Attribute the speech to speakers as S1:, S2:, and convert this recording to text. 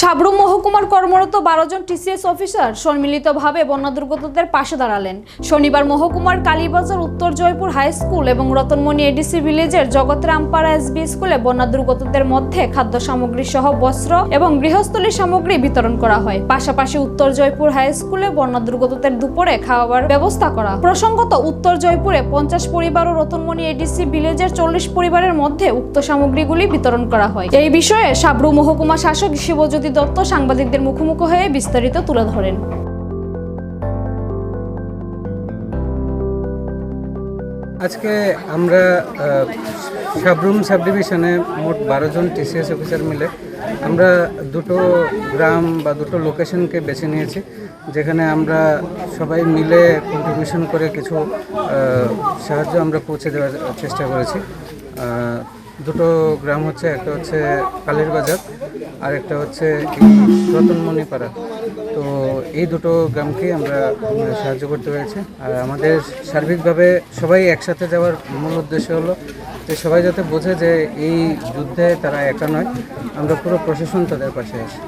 S1: সাবরুম মহকুমার কর্মরত বারো জন টিসিএস অফিসার সম্মিলিতভাবে বন্যা দুর্গতদের পাশে দাঁড়ালেন। শনিবার মহকুমার কালীবাজার, উত্তর জয়পুর হাই স্কুল এবং রতনমণি এডিসি ভিলেজের জগৎরামপাড়া এসবি স্কুলে বন্যা দুর্গতদের মধ্যে খাদ্য সামগ্রী সহ বস্ত্র এবং গৃহস্থলী সামগ্রী বিতরণ করা হয়। পাশাপাশি উত্তর জয়পুর হাই স্কুলে বন্যা দুর্গতদের দুপুরে খাওয়ার ব্যবস্থা করা। প্রসঙ্গত, উত্তর জয়পুরে পঞ্চাশ পরিবার ও রতনমণি এডিসি ভিলেজের চল্লিশ পরিবারের মধ্যে উক্ত সামগ্রীগুলি বিতরণ করা হয়। এই বিষয়ে সাবরু মহকুমা শাসক শিবজ্যোতি দত্ত সাংবাদিকদের মুখোমুখি হয়ে বিস্তারিত তুলে ধরেন।
S2: আজকে আমরা সাবরুম সাব ডিভিশনে মোট বারো জন টিসিএস অফিসার মিলে আমরা দুটো গ্রাম বা দুটো লোকেশনকে বেছে নিয়েছি, যেখানে আমরা সবাই মিলে কন্ট্রিবিউশন করে কিছু সাহায্য আমরা পৌঁছে দেওয়ার চেষ্টা করেছি। দুটো গ্রাম হচ্ছে, একটা হচ্ছে কালীর বাজার আর একটা হচ্ছে রতনমণিপাড়া। তো এই দুটো গ্রামকে আমরা সাহায্য করতে পেরেছি। আর আমাদের সার্বিকভাবে সবাই একসাথে যাওয়ার মূল উদ্দেশ্য হলো যে সবাই যাতে বোঝে যে এই যুদ্ধে তারা একা নয়। আমরা পুরো প্রশাসন তাদের পাশে আছি।